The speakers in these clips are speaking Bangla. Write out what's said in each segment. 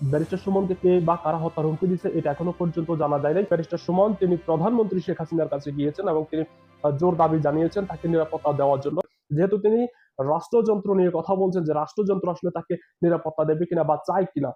ব্যারিস্টার সুমনকে কে বা কারা হত্যার হুমকি দিচ্ছে এটা এখনও পর্যন্ত জানা যায় নাই। ব্যারিস্টার সুমন, তিনি প্রধানমন্ত্রী শেখ হাসিনার কাছে গিয়েছেন এবং তিনি জোর দাবি জানিয়েছেন তাকে নিরাপত্তা দেওয়ার জন্য। যেহেতু তিনি রাষ্ট্রযন্ত্র নিয়ে কথা বলছেন যে রাষ্ট্রযন্ত্র আসলে তাকে নিরাপত্তা দেবে কিনা বা চায় কিনা,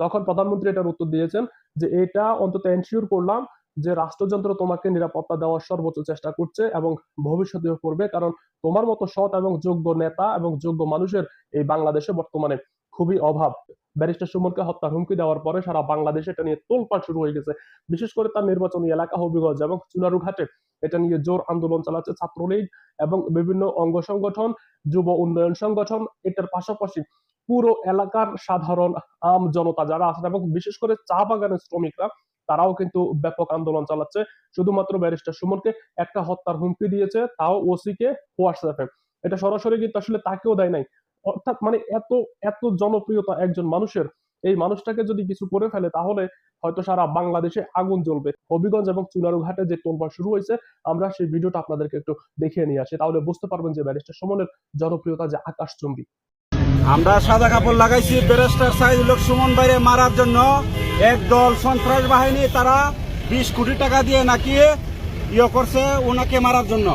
তখন প্রধানমন্ত্রী এটার উত্তর দিয়েছেন যে এটা অন্তত এনশিওর করলাম যে রাষ্ট্রযন্ত্র তোমাকে নিরাপত্তা দেওয়ার সর্বোচ্চ চেষ্টা করছে এবং ভবিষ্যতেও করবে, কারণ তোমার মতো সৎ এবং যোগ্য নেতা এবং যোগ্য মানুষের এই বাংলাদেশে বর্তমানে খুবই অভাব। ব্যারিস্টার সুমনকে হত্যার হুমকি দেওয়ার পরে সারা বাংলাদেশে এটা নিয়ে তোলপাড় শুরু হয়ে গেছে। বিশেষ করে তার নির্বাচনী এলাকা হবিগঞ্জ এবং চুনারুঘাটে এটা নিয়ে জোর আন্দোলন চালাচ্ছে ছাত্রলীগ এবং বিভিন্ন অঙ্গ সংগঠন, যুব উন্নয়ন সংগঠন। এটার পাশাপাশি পুরো এলাকার সাধারণ আম জনতা যারা আছেন এবং বিশেষ করে চা বাগানের শ্রমিকরা, তারাও কিন্তু ব্যাপক আন্দোলন চালাচ্ছে। শুধুমাত্র ব্যারিস্টার সুমনকে একটা হত্যার হুমকি দিয়েছে, তাও ওসি কে হোয়াটসঅ্যাপে। এটা সরাসরি কিন্তু আসলে তাকেও দেয় নাই। অর্থাৎ মানে এত এত জনপ্রিয়তা একজন মানুষের, এই মানুষটাকে যদি কিছু করে ফেলে, তাহলে হয়তো সারা বাংলাদেশে আগুন জ্বলবে। হবিগঞ্জ এবং চুনারুঘাটে যে তোলপাড় শুরু হয়েছে, আমরা সেই ভিডিওটা আপনাদেরকে একটু দেখিয়ে নিয়ে আসি। তাহলে বুঝতে পারবেন যে ব্যারিস্টার সুমনের জনপ্রিয়তা যে আকাশ আকাশচুম্বী। আমরা সাদা কাপড় লাগাইছি ব্যারিস্টার সাইদুল হক সুমন বাইরে মারার জন্য। একদল সন্ত্রাস বাহিনী, তারা বিশ কোটি টাকা দিয়ে নাকি ইয়ে করছে, ওনাকে মারার জন্য।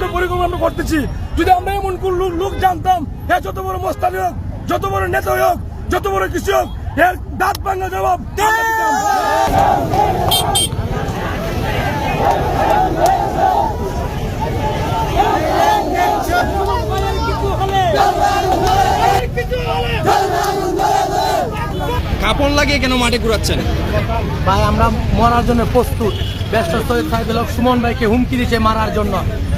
আমরা পরিকল্পনা আমরা করতেছি। যদি আমরা এমন কোন লোক লোক জানতাম হ্যাঁ যত বড় মস্তানি হোক যত বড় নেতা হোক যত বড় কিছু হোক এর দাঁত ভাঙা জবাব কাপড় লাগিয়ে কেন মাঠে ঘুরাচ্ছেন ভাই আমরা মরার জন্য প্রস্তুত। ব্যস্ত সৈয়দ সাহেদুল হক সুমন ভাইকে হুমকি দিচ্ছে মারার জন্য।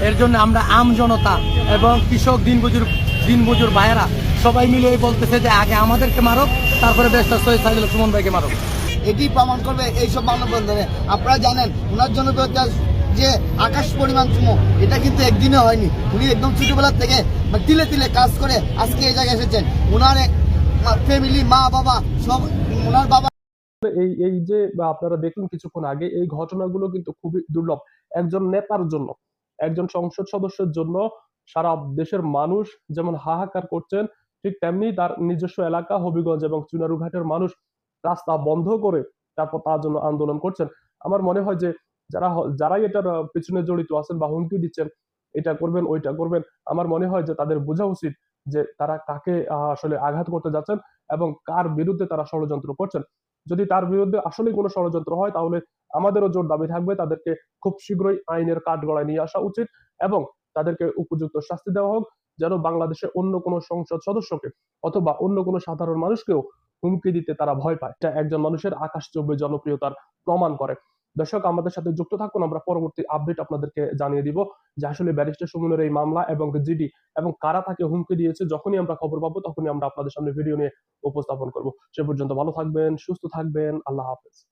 এর জন্য আমরা আম জনতা এবং কৃষক দিনমজুর দিনমজুর ভাইয়েরা সবাই মিলে এই বলতেছে যে আগে আমাদেরকে মারো তারপরে ব্যস্ত সৈয়দ সাহেদুল সুমন ভাইকে মারো এটি প্রমাণ করবে এইসব মানববন্ধনে। আপনারা জানেন, ওনার জন্য যে আকাশ পরিমাণ চুমো, এটা কিন্তু একদিনে হয়নি। উনি একদম ছোটবেলার থেকে তিলে তিলে কাজ করে আজকে এই জায়গায় এসেছেন। ওনার ফ্যামিলি মা বাবা সব ওনার বাবা এই এই যে আপনারা দেখলেন কিছুক্ষণ আগে, এই ঘটনাগুলো কিন্তু খুবই দুর্লভ। একজন নেতার জন্য, একজন সংসদ সদস্যের জন্য সারা দেশের মানুষ যেমন হাহাকার করছেন, ঠিক তেমনি তার নিজস্ব এলাকা, হবিগঞ্জ এবং চুনারুঘাটের মানুষ রাস্তা বন্ধ করে তারপর তার জন্য আন্দোলন করছেন। আমার মনে হয় যে, যারা যারাই এটার পিছনে জড়িত আছেন বা হুমকি দিচ্ছেন, এটা করবেন, ওইটা করবেন, আমার মনে হয় যে তাদের বোঝা উচিত যে তারা কাকে আসলে আঘাত করতে যাচ্ছেন এবং কার বিরুদ্ধে তারা ষড়যন্ত্র করছেন। যদি তার বিরুদ্ধে আসলে কোনো ষড়যন্ত্র হয়, তাহলে আমাদেরও জোর দাবি থাকবে। তাদেরকে খুব শীঘ্রই আইনের কাঠগড়ায় নিয়ে আসা উচিত এবং তাদেরকে উপযুক্ত শাস্তি দেওয়া হোক, যেন বাংলাদেশে অন্য কোনো সংসদ সদস্যকে অথবা অন্য কোনো সাধারণ মানুষকেও হুমকি দিতে তারা ভয় পায়। এটা একজন মানুষের আকাশচম্বী জনপ্রিয়তার প্রমাণ করে। দর্শক, আমাদের সাথে যুক্ত থাকুন। আমরা পরবর্তী আপডেট আপনাদেরকে জানিয়ে দিব যে আসলে ব্যারিস্টার সুমনের এই মামলা এবং জিডি এবং কারা তাকে হুমকি দিয়েছে, যখনই আমরা খবর পাবো তখনই আমরা আপনাদের সামনে ভিডিও নিয়ে উপস্থাপন করব। সে পর্যন্ত ভালো থাকবেন, সুস্থ থাকবেন, আল্লাহ হাফেজ।